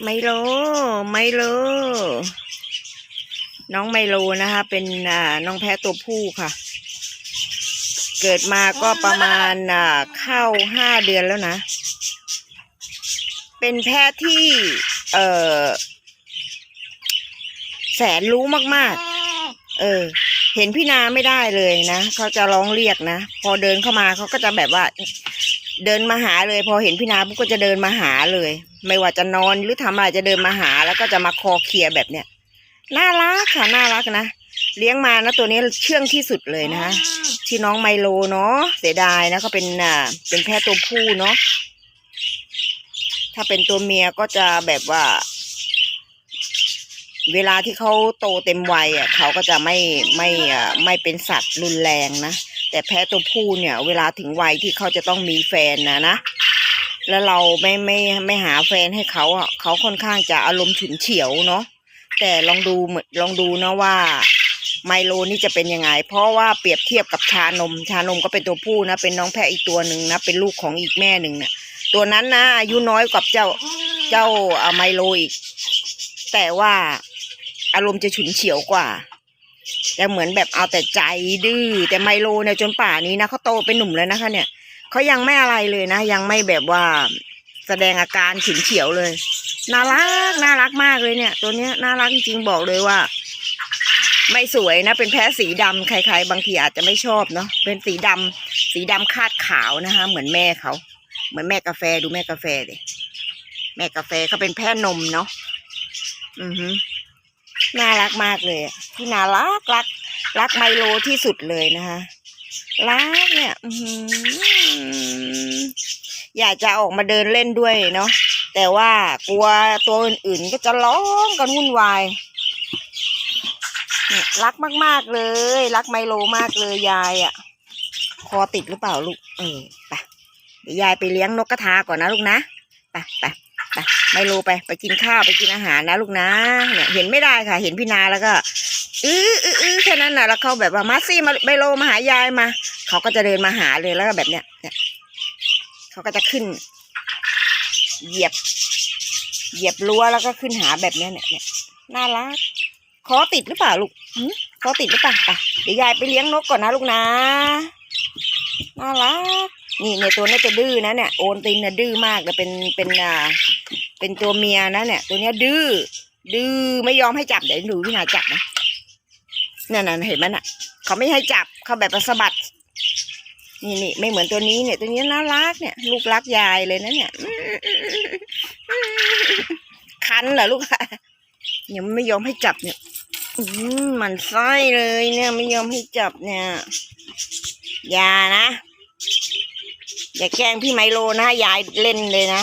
ไมโล ไมโล น้องไมโลนะคะ เป็นอ่าน้องแพะตัวผู้ค่ะ เกิดมาก็ประมาณอ่าเข้าห้าเดือนแล้วนะ เป็นแพะที่ เออแสนรู้มากๆ เออ เห็นพี่นาไม่ได้เลยนะ เขาจะร้องเรียกนะ พอเดินเข้ามาเขาก็จะแบบว่า เดินมาหาเลย พอเห็นพี่นาปุ๊บก็จะเดินมาหาเลย ไม่ว่าจะนอนหรือทำอะไรจะเดินมาหา แล้วก็จะมาคอเคลียแบบเนี้ยน่ารักค่ะน่ารักนะเลี้ยงมานะตัวนี้เชื่องที่สุดเลยนะคะชื่อน้องไมโลเนาะเสียดายนะเขาเป็นอ่าเป็นแพะตัวผู้เนาะถ้าเป็นตัวเมียก็จะแบบว่า เวลาที่เขาโตเต็มวัยอะเขาก็จะไม่ไม่อ่าไม่เป็นสัตว์รุนแรงนะ แต่แพ้ตัวผู้เนี่ย เวลาถึงวัยที่เขาจะต้องมีแฟนนะนะ แล้วเราไม่ไม่ไม่หาแฟนให้เขาอะเขาค่อนข้างจะอารมณ์ฉุนเฉียวเนาะแต่ลองดูเหมือนลองดูนะว่าไมโลนี่จะเป็นยังไง เพราะว่าเปรียบเทียบกับชานม ชานมก็เป็นตัวผู้นะ เป็นน้องแพะอีกตัวหนึ่งนะ เป็นลูกของอีกแม่หนึ่งเนี่ยตัวนั้นนะอายุน้อยกว่าเจ้าเจ้าไมโลอีก แต่ว่าอารมณ์จะฉุนเฉียวกว่า แต่เหมือนแบบเอาแต่ใจดื้อแต่ไมโลเนี่ยจนป่านี้นะเขาโตเป็นหนุ่มแล้วนะคะ เนี่ยเขายังไม่อะไรเลยนะ ยังไม่แบบว่าแสดงอาการฉุนเฉียวเลย น่ารักน่ารักมากเลยเนี่ย ตัวเนี้ยน่ารักจริงๆบอกเลยว่า ไม่สวยนะ เป็นแพ้สีดำใคร ๆ บางทีอาจจะไม่ชอบเนาะเป็นสีดำสีดำคาดขาวนะคะ เหมือนแม่เขาเหมือนแม่กาแฟดูแม่กาแฟดิแม่กาแฟเขาเป็นแพ้นมเนาะอือฮึ น่ารักมากเลยอะที่นารักรักรักไมโลที่สุดเลยนะคะรักเนี่ยอยากจะออกมาเดินเล่นด้วยเนาะแต่ว่ากลัวตัวอื่นๆก็จะร้องกันวุ่นวายเนี่ยรักมากๆเลย รักไมโลมากเลยยายอะ่ะ คอติดหรือเปล่าลูกเออไปเดี๋ยวยายไปเลี้ยงนกกระทาก่อนนะลูกนะไปไป ไปไมโลไปไปกินข้าวไปกินอาหารนะลูกนะเนี่ยเห็นไม่ได้ค่ะ เห็นพี่นาแล้วก็อื้ออื้ออื้อแค่นั้นนะแล้วเขาแบบว่ามาซี่มาไมโลมาหายายมา เขาก็จะเดินมาหาเลยแล้วก็แบบเนี้ยเนี่ยเขาก็จะขึ้น เหยียบ เหยียบรั้วแล้วก็ขึ้นหาแบบเนี้ยเนี่ยเนี่ยน่ารักคอติดหรือเปล่าลูกคอติดหรือเปล่าไปเดี๋ยวยายไปเลี้ยงนกก่อนนะลูกนะน่ารัก นี่เนี่ยตัวนี้ยจะดื้อนะเนี่ยโอนตินน่ะดื้อมากเลยเป็นเป็นอ่าเป็นตัวเมียนะเนี่ย ตัวเนี้ยดื้อดื้อไม่ยอมให้จับเดี๋ยวดูพี่นาจับนะนั่นน่ะเห็นไหมน่ะ เขาไม่ให้จับเขาแบบสะบัดนี่นี่ไม่เหมือนตัวนี้เนี่ย ตัวนี้น่ารักเนี่ย ลูกรักยายเลยนะเนี่ยคันเหรอลูกค่ะยังไม่ยอมให้จับเนี่ยมมันไส้เลยเนี่ย ไม่ยอมให้จับเนี่ย อย่านะ อย่าแกล้งพี่ไมโลนะยายเล่นเลยนะ